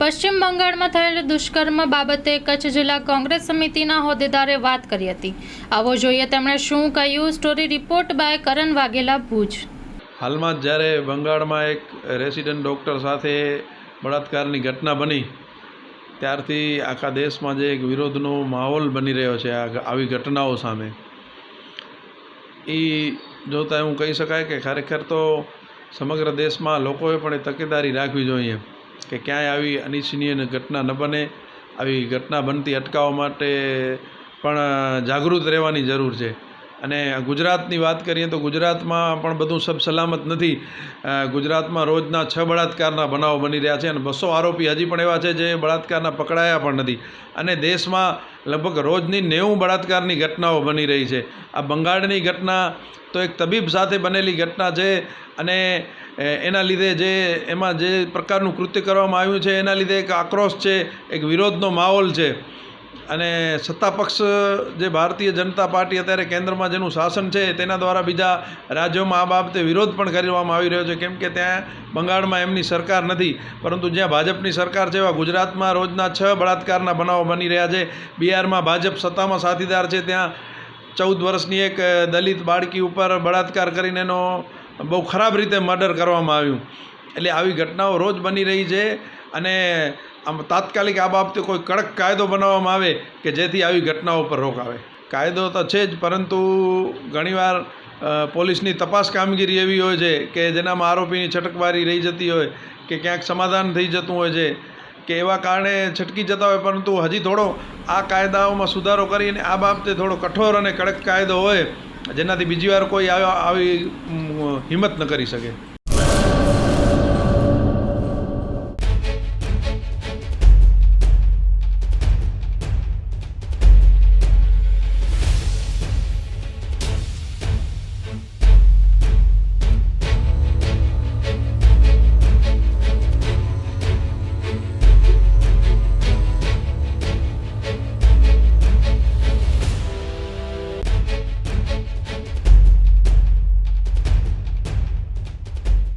પશ્ચિમ બંગાળમાં થયેલ દુષ્કર્મ બાબતે કચ્છ જિલ્લા કોંગ્રેસ સમિતિના હોદ્દેદારે વાત કરી હતી. આવો જોઈએ તેમણે શું કહ્યું. Story report by Karan Vaghela Bhuj. હાલમાં જ જ્યારે બંગાળમાં એક રેસિડન્ટ ડૉક્ટર સાથે બળાત્કારની ઘટના બની, ત્યારથી આખા દેશમાં જે એક વિરોધનો માહોલ બની રહ્યો છે આવી ઘટનાઓ સામે. એ જોતાં એવું કહી શકાય કે ખરેખર તો સમગ્ર દેશમાં લોકોએ પણ એ તકેદારી રાખવી જોઈએ. કે ક્યાંય આવી અનિચ્છનીય ઘટના ન બને, આવી ઘટના બનતી અટકાવવા માટે પણ જાગૃત રહેવાની જરૂર છે. અને ગુજરાતની વાત કરીએ તો ગુજરાતમાં પણ બધું સબ સલામત નથી. ગુજરાતમાં રોજના છ બળાત્કારના બનાવો બની રહ્યા છે અને બસો આરોપી હજી પણ એવા છે જે બળાત્કારના પકડાયા પણ નથી. અને દેશમાં લગભગ રોજની નેવું બળાત્કારની ઘટનાઓ બની રહી છે. આ બંગાળની ઘટના તો એક તબીબ સાથે બનેલી ઘટના છે અને એના લીધે જે એમાં જે પ્રકારનું કૃત્ય કરવામાં આવ્યું છે, એના લીધે એક આક્રોશ છે, એક વિરોધનો માહોલ છે. અને સત્તાપક્ષ, જે ભારતીય જનતા પાર્ટી અત્યારે કેન્દ્રમાં જેનું શાસન છે, તેના દ્વારા બીજા રાજ્યોમાં આ બાબતે વિરોધ પણ કરવામાં આવી રહ્યો છે. કેમ કે ત્યાં બંગાળમાં એમની સરકાર નથી, પરંતુ જ્યાં ભાજપની સરકાર છે, એવા ગુજરાતમાં રોજના છ બળાત્કારના બનાવો બની રહ્યા છે. બિહારમાં ભાજપ સત્તામાં સાથીદાર છે, ત્યાં ચૌદ વર્ષની એક દલિત બાળકી ઉપર બળાત્કાર કરીને એનો બહુ ખરાબ રીતે મર્ડર કરવામાં આવ્યું. એટલે આવી ઘટનાઓ રોજ બની રહી છે અને આમ તાત્કાલિક આ બાબતે કોઈ કડક કાયદો બનાવવામાં આવે કે જેથી આવી ઘટનાઓ પર રોક આવે. કાયદો તો છે જ, પરંતુ ઘણીવાર પોલીસની તપાસ કામગીરી એવી હોય છે કે જેનામાં આરોપીની છટકબારી રહી જતી હોય કે ક્યાંક સમાધાન થઈ જતું હોય છે. કે એવા કારણે છટકી જતા હોય, પરંતુ હજી થોડો આ કાયદાઓમાં સુધારો કરીને આ બાબતે થોડો કઠોર અને કડક કાયદો હોય, જેનાથી બીજી વાર કોઈ આવી હિંમત ન કરી શકે.